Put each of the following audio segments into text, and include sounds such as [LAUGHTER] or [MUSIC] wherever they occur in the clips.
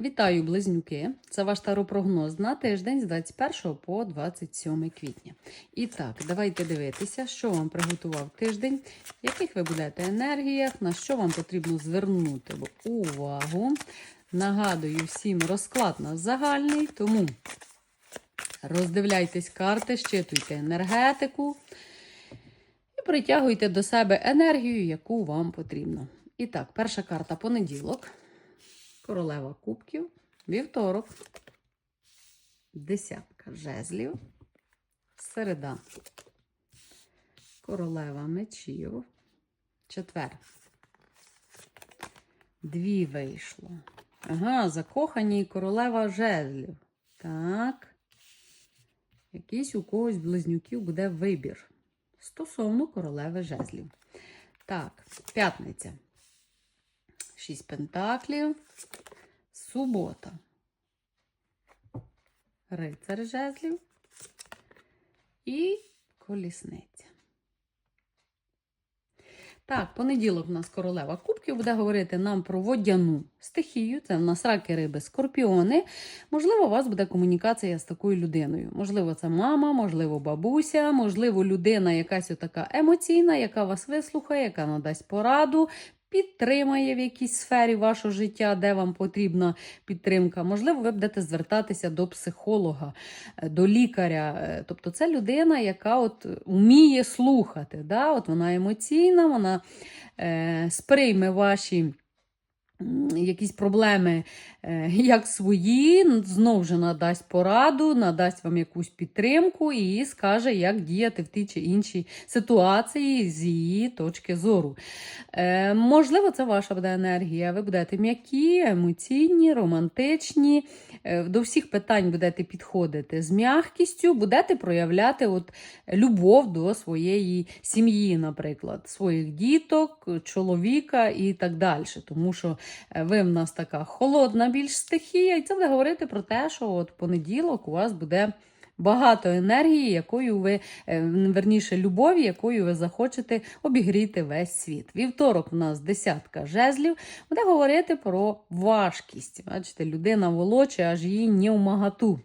Вітаю, близнюки! Це ваш таропрогноз на тиждень з 21 по 27 квітня. І так, давайте дивитися, що вам приготував тиждень, в яких ви будете енергіях, на що вам потрібно звернути увагу. Нагадую всім розклад у нас загальний, тому роздивляйтесь карти, щитуйте енергетику і притягуйте до себе енергію, яку вам потрібно. І так, перша карта понеділок. Королева кубків, вівторок, десятка жезлів, середа, королева мечів, четвер. Дві вийшло. Ага, закохані королева жезлів. Так. Якийсь у когось близнюків буде вибір стосовно королеви жезлів. Так, п'ятниця. Шість пентаклів. Субота. Рицар жезлів і колісниця. Так, понеділок у нас королева кубків буде говорити нам про водяну стихію. Це в нас раки, риби, скорпіони. Можливо, у вас буде комунікація з такою людиною. Можливо, це мама, можливо, бабуся, можливо, людина якась така емоційна, яка вас вислухає, яка надасть пораду, підтримає в якійсь сфері вашого життя, де вам потрібна підтримка. Можливо, ви будете звертатися до психолога, е, до лікаря. Е, Тобто, це людина, яка от вміє слухати. Да? От Вона емоційна, вона е, сприйме ваші. Якісь проблеми, е, [LAUGHS] як свої, знову ж надасть пораду, надасть вам якусь підтримку і скаже, як діяти в тій чи іншій ситуації з її точки зору. Е, можливо, це ваша буде енергія. Ви будете м'які, емоційні, романтичні. Е, До всіх питань будете підходити з м'якістю, будете проявляти от любов до своєї сім'ї, наприклад, своїх діток, чоловіка і так далі. Тому що е, ви в нас така холодна більш стихія, і це буде говорити про те, що от понеділок у вас буде. Багато енергії, якою ви, е, верніше, любові, якою ви захочете обігріти весь світ. Вівторок у нас десятка жезлів, буде говорити про важкість. Бачите, людина волоче, аж її не в магату.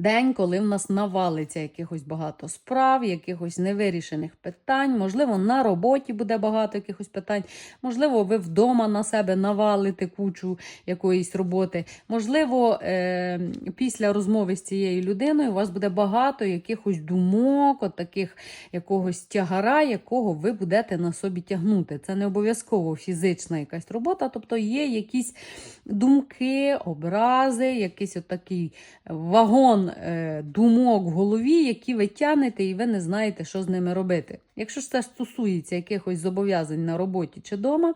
День, коли в нас навалиться якихось багато справ, якихось невирішених питань. Можливо, на роботі буде багато якихось питань. Можливо, ви вдома на себе навалите кучу якоїсь роботи. Можливо, е- після розмови з цією людиною у вас буде багато якихось думок, от таких якогось тягара, якого ви будете на собі тягнути. Це не обов'язково фізична якась робота, тобто є якісь думки, образи, якийсь отакий вагон е, думок в голові, які ви тянете, і ви не знаєте, що з ними робити. Якщо ж це стосується якихось зобов'язань на роботі чи вдома,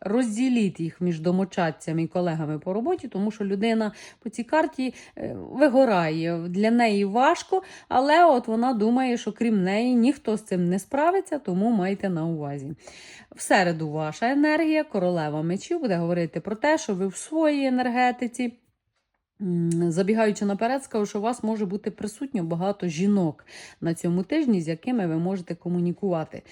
розділіть їх між домочадцями і колегами по роботі, тому що людина по цій карті е, вигорає. Для неї важко, але от вона думає, що крім неї ніхто з цим не справиться, тому майте на увазі. В середу ваша енергія, королева мечів, буде говорити про те, що ви в своїй енергетиці. Забігаючи наперед, скажу, що у вас може бути присутньо багато жінок на цьому тижні, з якими ви можете комунікувати.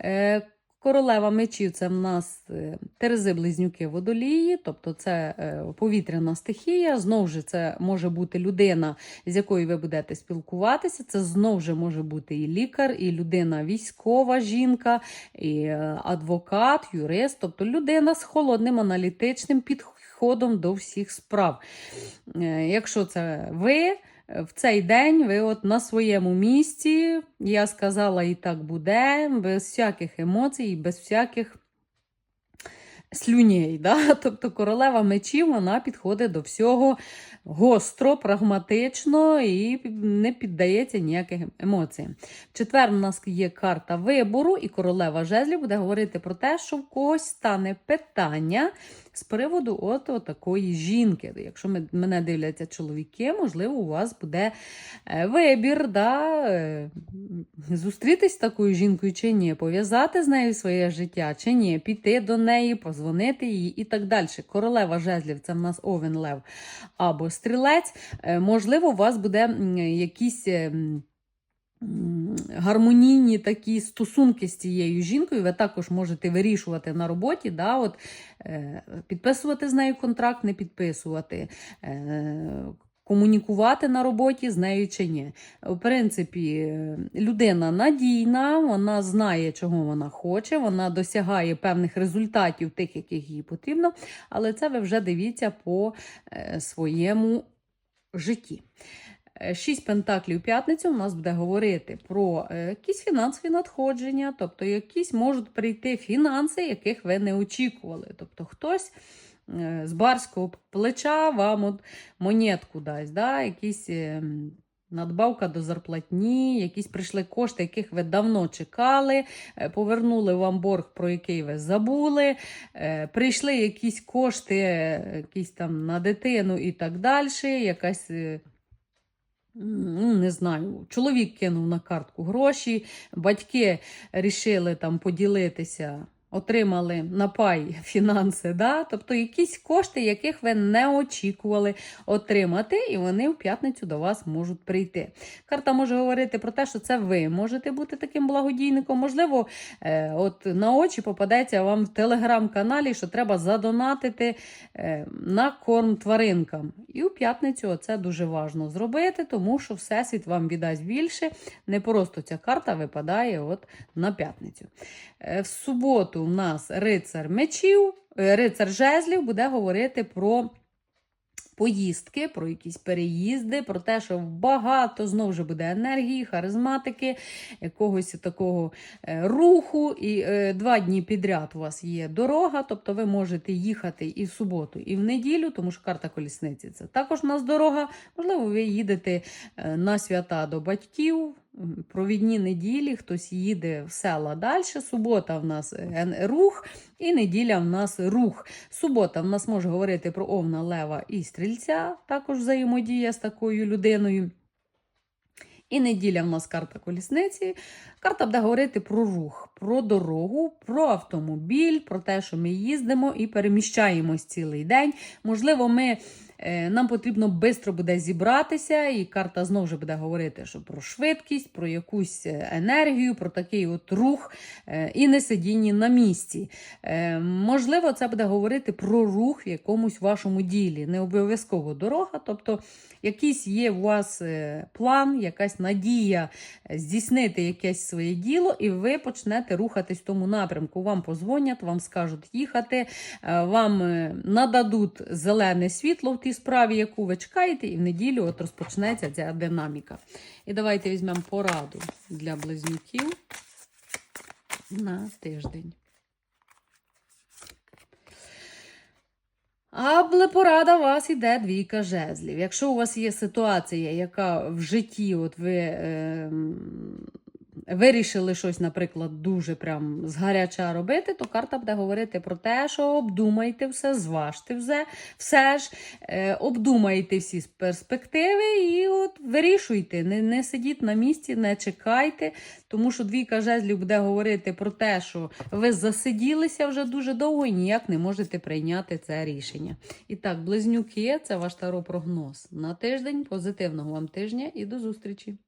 Е, Королева мечів це в нас е, терези близнюки водолії, тобто це е, повітряна стихія. Знову ж це може бути людина, з якою ви будете спілкуватися. Це знову ж може бути і лікар, і людина військова жінка, і адвокат, юрист, тобто людина з холодним аналітичним підходом до всіх справ. Е, Якщо це ви. В цей день ви от на своєму місці, я сказала, і так буде, без всяких емоцій, без всяких слюней. Да? [LAUGHS] Тобто королева мечів вона підходить до всього гостро, прагматично і не піддається ніяким емоціям. В четвер у нас є карта вибору, і королева жезлів буде говорити про те, що в когось стане питання з приводу от, такої жінки. Якщо мене дивляться чоловіки, можливо, у вас буде е, вибір, да, е, зустрітись з такою жінкою чи ні, пов'язати з нею своє життя чи ні, піти до неї, позвонити їй і так далі. Королева жезлів це в нас овен лев або стрілець. Е, Можливо, у вас буде якісь. Гармонійні такі стосунки з цією жінкою. Ви також можете вирішувати на роботі, да, от, е, підписувати з нею контракт, не підписувати. Е, Комунікувати на роботі з нею чи ні. В принципі, е, людина надійна, вона знає, чого вона хоче, вона досягає певних результатів, тих, яких їй потрібно, але це ви вже дивіться по своєму житті. Е, Шість пентаклів п'ятницю у нас буде говорити про е, якісь фінансові надходження, тобто якісь можуть прийти фінанси, яких ви не очікували. Тобто хтось е, з барського плеча вам от монетку дасть, да? якісь надбавка до зарплатні, якісь прийшли кошти, яких ви давно чекали, повернули вам борг, про який ви забули, прийшли якісь кошти, якісь там на дитину і так далі, якась. Ну, не знаю, чоловік кинув на картку гроші, батьки рішили там поділитися, отримали на пай фінанси, да? тобто якісь кошти, яких ви не очікували отримати, і вони в п'ятницю до вас можуть прийти. Карта може говорити про те, що це ви можете бути таким благодійником. Можливо, е, от на очі попадеться вам в телеграм-каналі, що треба задонатити е, на корм тваринкам. І у п'ятницю це дуже важливо зробити, тому що Всесвіт вам віддасть більше. Не просто ця карта випадає от на п'ятницю. Е, В суботу у нас рицар мечів, е, рицар жезлів буде говорити про. Поїздки, про якісь переїзди, про те, що багато знову ж буде енергії, харизматики, якогось такого е, руху. І два дні підряд у вас є дорога, тобто ви можете їхати і в суботу, і в неділю, тому що карта колісниці це також у нас дорога. Можливо, ви їдете на свята до батьків. Провідні неділі, хтось їде в села далі. Субота в нас е, рух, і неділя в нас рух. Субота в нас може говорити про овна, лева і стрільця, також взаємодія з такою людиною. І неділя в нас карта колісниці. Карта буде говорити про рух, про дорогу, про автомобіль, про те, що ми їздимо і переміщаємось цілий день. Можливо, ми. е, Нам потрібно швидко буде зібратися, і карта знову ж буде говорити, що про швидкість, про якусь е, енергію, про такий от рух е, і не сидіння на місці. Можливо, це буде говорити про рух в якомусь вашому ділі. Не обов'язково дорога, тобто якийсь є у вас план, якась надія здійснити якесь своє діло, і ви почнете рухатись в тому напрямку. Вам позвонять, вам скажуть їхати, е, вам е, нададуть зелене світло в тій справі, яку ви чекаєте, і в неділю от розпочнеться ця динаміка. І давайте візьмемо пораду для близнюків на тиждень. А порада вас іде двійка жезлів. Якщо у вас є ситуація, яка в житті, от ви е, вирішили щось, наприклад, дуже прям згаряча робити, то карта буде говорити про те, що обдумайте все, зважте все, все ж, е, обдумайте всі перспективи і от вирішуйте. Не, не сидіть на місці, не чекайте, тому що двійка жезлів буде говорити про те, що ви засиділися вже дуже довго і ніяк не можете прийняти це рішення. І так, близнюки, це ваш таро прогноз на тиждень. Позитивного вам тижня і до зустрічі!